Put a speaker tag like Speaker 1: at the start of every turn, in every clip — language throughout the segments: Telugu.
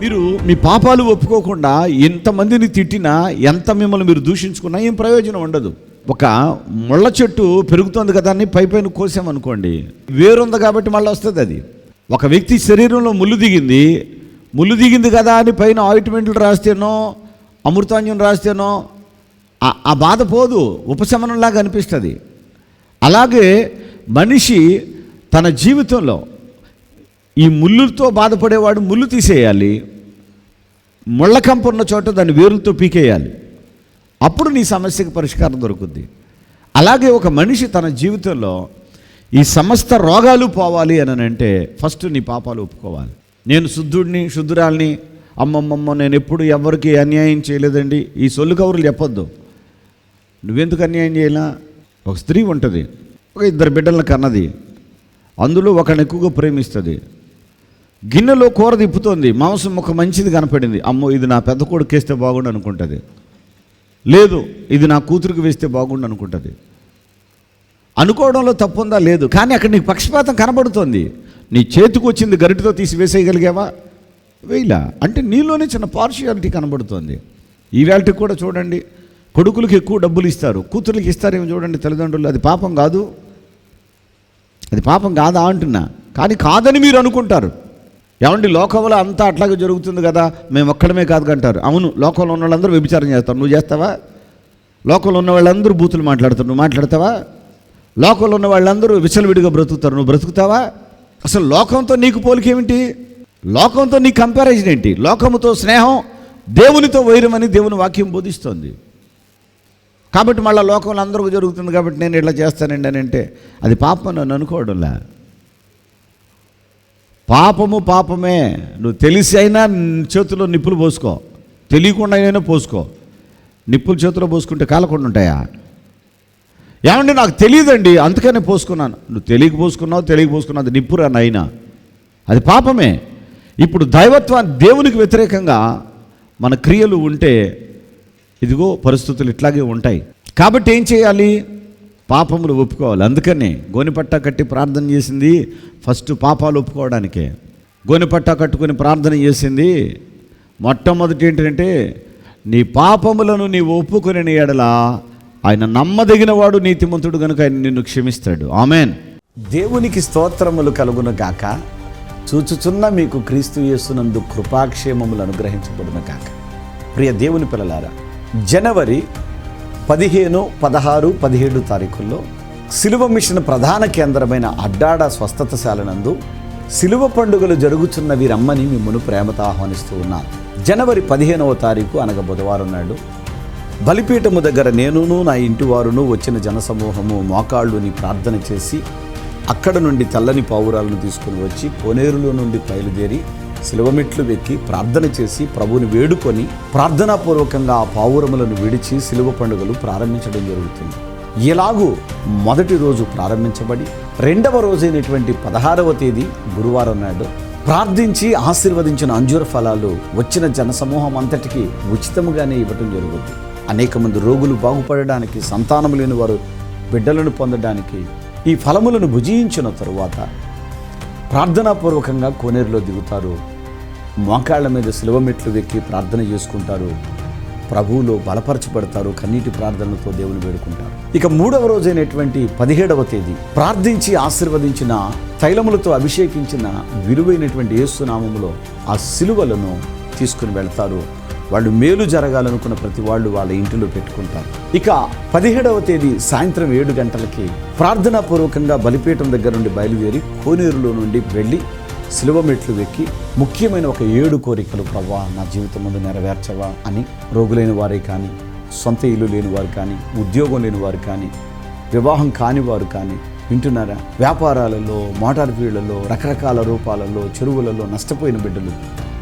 Speaker 1: మీరు మీ పాపాలు ఒప్పుకోకుండా ఎంతమందిని తిట్టినా ఎంత మిమ్మల్ని మీరు దూషించుకున్నా ఏం ప్రయోజనం ఉండదు. ఒక ముళ్ళ చెట్టు పెరుగుతుంది కదా అని పై పైన కోసామనుకోండి వేరుంది కాబట్టి మళ్ళీ వస్తుంది అది. ఒక వ్యక్తి శరీరంలో ముళ్ళు దిగింది ముళ్ళు దిగింది కదా అని పైన ఆయింట్మెంట్లు రాస్తేనో అమృతాంజం రాస్తేనో ఆ- ఆ బాధ పోదు ఉపశమనంలాగా అనిపిస్తుంది. అలాగే మనిషి తన జీవితంలో ఈ ముళ్ళుతో బాధపడేవాడు ముళ్ళు తీసేయాలి ముళ్ళకంపు ఉన్న చోట దాన్ని వేరులతో పీకేయాలి. అప్పుడు నీ సమస్యకి పరిష్కారం దొరుకుద్ది. అలాగే ఒక మనిషి తన జీవితంలో ఈ సమస్త రోగాలు పోవాలి అని అంటే ఫస్ట్ నీ పాపాలు ఒప్పుకోవాలి. నేను శుద్ధుడిని శుద్ధురాల్ని అమ్మమ్మమ్మ నేను ఎప్పుడు ఎవరికి అన్యాయం చేయలేదండి. ఈ సొల్లు కబుర్లు చెప్పొద్దు. నువ్వెందుకు అన్యాయం చేయాలా? ఒక స్త్రీ ఉంటుంది ఒక ఇద్దరు బిడ్డలను కన్నది. అందులో ఒకరిని ఎక్కువగా ప్రేమిస్తుంది. గిన్నెలో కూర తిప్పుతోంది మాంసం ఒక మంచిది కనపడింది. అమ్మో ఇది నా పెద్ద కొడుకు వేస్తే బాగుండు అనుకుంటుంది. లేదు ఇది నా కూతురికి వేస్తే బాగుండు అనుకుంటుంది. అనుకోవడంలో తప్పు ఉందా లేదు. కానీ అక్కడ నీకు పక్షపాతం కనబడుతోంది. నీ చేతికి వచ్చింది గరిటితో తీసి వేసేయగలిగావా? వేయలా. అంటే నీలోనే చిన్న పార్షియాలిటీ కనబడుతోంది. ఈవేళకి కూడా చూడండి. కొడుకులకి ఎక్కువ డబ్బులు ఇస్తారు. కూతుర్లకి ఇస్తారేమో చూడండి తల్లిదండ్రులు. అది పాపం కాదు. అది పాపం కాదా అంటున్నా. కానీ కాదని మీరు అనుకుంటారు. ఏమండి లోకంలో అంతా అట్లాగే జరుగుతుంది కదా? మేము ఒక్కడమే కాదు అంటారు అవును లోకంలో ఉన్న వాళ్ళందరూ వ్యభిచారం చేస్తారు. నువ్వు చేస్తావా? లోకంలో ఉన్న వాళ్ళందరూ బూతులు మాట్లాడతారు. నువ్వు మాట్లాడతావా? లోకంలో ఉన్న వాళ్ళందరూ విచలవిడిగా బ్రతుకుతారు. నువ్వు బ్రతుకుతావా? అసలు లోకంతో నీకు పోలికేమిటి లోకంతో నీ కంపారిజన్ ఏంటి? లోకముతో స్నేహం దేవునితో వైరం అని దేవుని వాక్యం బోధిస్తోంది. కాబట్టి మళ్ళీ లోకంలో అందరికీ జరుగుతుంది కాబట్టి నేను ఇట్లా చేస్తానండి అని అంటే అది పాపం నన్ను అనుకోవడంలా. పాపము పాపమే. నువ్వు తెలిసి అయినా చేతిలో నిప్పులు పోసుకో. తెలియకుండా అయినా పోసుకో. నిప్పులు చేతిలో పోసుకుంటే కాలకుండా ఉంటాయా? ఏమండి నాకు తెలియదండి అందుకనే పోసుకున్నాను. నువ్వు తెలియక పోసుకున్నావు తెలియక పోసుకున్నావు అది నిప్పురా నైనా అది పాపమే. ఇప్పుడు దైవత్వాన్ని దేవునికి వ్యతిరేకంగా మన క్రియలు ఉంటే ఇదిగో పరిస్థితులు ఇట్లాగే ఉంటాయి. కాబట్టి ఏం చేయాలి? పాపములు ఒప్పుకోవాలి. అందుకనే గోనిపట్ట కట్టి ప్రార్థన చేసింది ఫస్ట్ పాపాలు ఒప్పుకోవడానికే. గోనిపట్ట కట్టుకొని ప్రార్థన చేసింది మొట్టమొదటి ఏంటంటే నీ పాపములను నీవు ఒప్పుకుని ఎడల ఆయన నమ్మదగిన వాడు నీతిమంతుడు కనుక ఆయన నిన్ను క్షమిస్తాడు. ఆమెన్. దేవునికి స్తోత్రములు కలుగును గాక. చూచుచున్న మీకు క్రీస్తు యేసునందు కృపాక్షేమములు అనుగ్రహించబడును గాక. ప్రియ దేవుని పిల్లలారా జనవరి పదిహేను పదహారు పదిహేడు తారీఖుల్లో సిలువ మిషన్ ప్రధాన కేంద్రమైన అడ్డాడ స్వస్థతశాలనందు సిలువ పండుగలు జరుగుతున్న వీరమ్మని మిమ్మల్ని ప్రేమతో ఆహ్వానిస్తూ ఉన్నాను. జనవరి పదిహేనవ తారీఖు అనగా బుధవారం నాడు బలిపీఠము దగ్గర నేనును నా ఇంటి వారును వచ్చిన జనసమూహము మోకాళ్ళుని ప్రార్థన చేసి అక్కడ నుండి తెల్లని పావురాలను తీసుకుని వచ్చి కోనేరులో నుండి బయలుదేరి శిలువమెట్లు వెక్కి ప్రార్థన చేసి ప్రభుని వేడుకొని ప్రార్థనాపూర్వకంగా ఆ పావురములను విడిచి శిలువ పండుగలు ప్రారంభించడం జరుగుతుంది. ఇలాగూ మొదటి రోజు ప్రారంభించబడి రెండవ రోజైనటువంటి పదహారవ తేదీ గురువారం నాడు ప్రార్థించి ఆశీర్వదించిన అంజూర ఫలాలు వచ్చిన జనసమూహం అంతటికి ఉచితముగానే ఇవ్వటం జరుగుతుంది. అనేక మంది రోగులు బాగుపడడానికి సంతానం లేని వారు బిడ్డలను పొందడానికి ఈ ఫలములను భుజించిన తరువాత ప్రార్థనాపూర్వకంగా కోనేరులో దిగుతారు. మోకాళ్ళ మీద సులభమెట్లు వెక్కి ప్రార్థన చేసుకుంటారు. ప్రభువులో బలపరచబడతారు. కన్నీటి ప్రార్థనలతో దేవుని వేడుకుంటారు. ఇక మూడవ రోజైనటువంటి పదిహేడవ తేదీ ప్రార్థించి ఆశీర్వదించిన తైలములతో అభిషేకించిన విలువైనటువంటి యేసునామములో ఆ సిలువలను తీసుకుని వెళ్తారు. వాళ్ళు మేలు జరగాలనుకున్న ప్రతి వాళ్ళు వాళ్ళ ఇంటిలో పెట్టుకుంటారు. ఇక పదిహేడవ తేదీ సాయంత్రం ఏడు గంటలకి ప్రార్థనాపూర్వకంగా బలిపీఠం దగ్గర నుండి బయలుదేరి కోనేరులో నుండి వెళ్ళి శిలువ మెట్లు వెక్కి ముఖ్యమైన ఒక ఏడు కోరికలు ప్రభా నా జీవితం ముందు నెరవేర్చవా అని రోగులైన వారే కానీ సొంత ఇల్లు లేని వారు కానీ ఉద్యోగం లేని వారు కానీ వివాహం కాని వారు కానీ వింటున్నారా? వ్యాపారాలలో మోటార్ ఫీల్డ్లలో రకరకాల రూపాలలో చెరువులలో నష్టపోయిన బిడ్డలు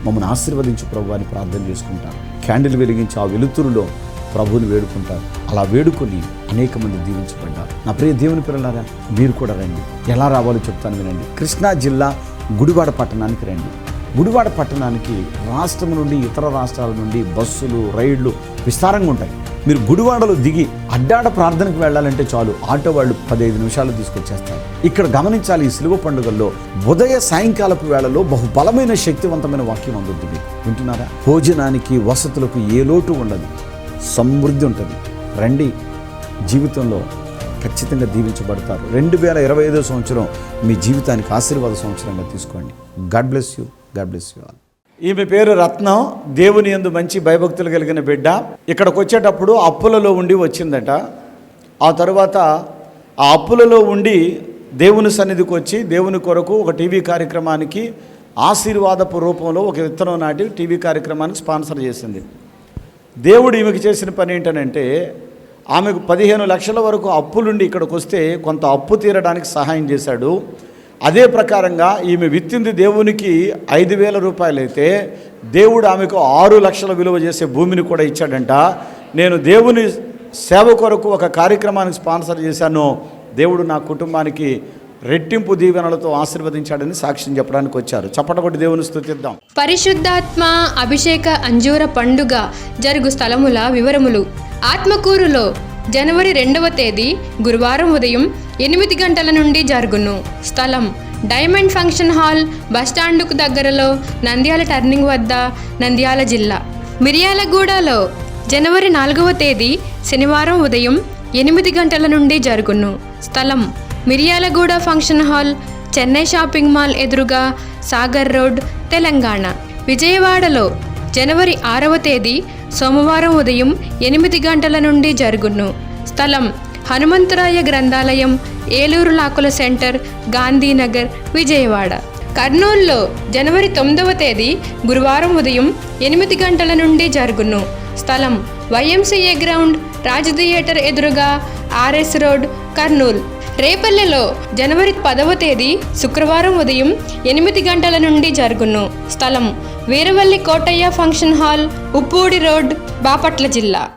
Speaker 1: మమ్మల్ని ఆశీర్వదించు ప్రభు అని ప్రార్థన చేసుకుంటారు. క్యాండిల్ వెలిగించి ఆ వెలుతురులో ప్రభువుని వేడుకుంటారు. అలా వేడుకొని అనేక మంది దీవించబడ్డారు. నా ప్రియ దేవుని పిల్లలారా మీరు కూడా రండి. ఎలా రావాలో చెప్తాను వినండి. కృష్ణా జిల్లా గుడివాడ పట్టణానికి రండి. గుడివాడ పట్టణానికి రాష్ట్రం నుండి ఇతర రాష్ట్రాల నుండి బస్సులు రైళ్ళు విస్తారంగా ఉంటాయి. మీరు గుడివాడలో దిగి అడ్డాడ ప్రార్థనకు వెళ్ళాలంటే చాలు ఆటో వాళ్ళు పదహైదు నిమిషాలు తీసుకొచ్చేస్తారు. ఇక్కడ గమనించాలి ఈ సిలువ పండుగల్లో ఉదయ సాయంకాలపు వేళలో బహు బలమైన శక్తివంతమైన వాక్యం అందుతుంది వింటున్నారా? భోజనానికి వసతులకు ఏ లోటు ఉండదు. సమృద్ధి ఉంటుంది. రండి. జీవితంలో ఖచ్చితంగా దీవించబడతారు. రెండు వేల ఇరవై ఐదో సంవత్సరం మీ జీవితానికి ఆశీర్వాద సంవత్సరంగా తీసుకోండి. God bless you. God bless you all. ఈమె పేరు రత్నం. దేవుని యందు మంచి భయభక్తులు కలిగిన బిడ్డ. ఇక్కడికి వచ్చేటప్పుడు అప్పులలో ఉండి వచ్చిందట. ఆ తర్వాత ఆ అప్పులలో ఉండి దేవుని సన్నిధికి వచ్చి దేవుని కొరకు ఒక టీవీ కార్యక్రమానికి ఆశీర్వాదపు రూపంలో ఒక విత్తనం నాటి టీవీ కార్యక్రమానికి స్పాన్సర్ చేసింది. దేవుడు ఈమెకి చేసిన పని ఏంటనంటే ఆమెకు పదిహేను లక్షల వరకు అప్పులుండి ఇక్కడికి వస్తే కొంత అప్పు తీరడానికి సహాయం చేశాడు. అదే ప్రకారంగా ఈమె విత్తింది దేవునికి ఐదు వేల రూపాయలైతే దేవుడు ఆమెకు ఆరు లక్షల విలువ చేసే భూమిని కూడా ఇచ్చాడంట. నేను దేవుని సేవ కొరకు ఒక కార్యక్రమానికి స్పాన్సర్ చేశాను. దేవుడు నా కుటుంబానికి రెట్టింపు దీవెనలతో ఆశీర్వదించాడని సాక్ష్యం చెప్పడానికి వచ్చారు. చప్పటగొట్టి దేవుని స్థుతిద్దాం
Speaker 2: పరిశుద్ధాత్మ అభిషేక అంజూర పండుగ జరుగు స్థలముల వివరములు. ఆత్మకూరులో జనవరి రెండవ తేదీ గురువారం ఉదయం ఎనిమిది గంటల నుండి జరుగును. స్థలం డైమండ్ ఫంక్షన్ హాల్ బస్టాండుకు దగ్గరలో నంద్యాల టర్నింగ్ వద్ద నంద్యాల జిల్లా. మిర్యాలగూడలో జనవరి నాలుగవ తేదీ శనివారం ఉదయం ఎనిమిది గంటల నుండి జరుగును. స్థలం Miryalaguda function hall Chennai shopping mall ఎదురుగా సాగర్ రోడ్ తెలంగాణ. విజయవాడలో జనవరి ఆరవ తేదీ సోమవారం ఉదయం ఎనిమిది గంటల నుండి జరుగును. స్థలం హనుమంతరాయ గ్రంథాలయం ఏలూరు లాకుల సెంటర్ గాంధీనగర్ విజయవాడ. కర్నూలులో జనవరి తొమ్మిదవ తేదీ గురువారం ఉదయం ఎనిమిది గంటల నుండి జరుగును. స్థలం వైఎంసీఏ గ్రౌండ్ రాజ్ థియేటర్ ఎదురుగా ఆర్ఎస్ రోడ్ కర్నూలు. రేపల్లెలో జనవరి పదవ తేదీ శుక్రవారం ఉదయం ఎనిమిది గంటల నుండి జరుగును. స్థలం Veeravalli Kotaiah function hall Uppudi road Bapatla జిల్లా.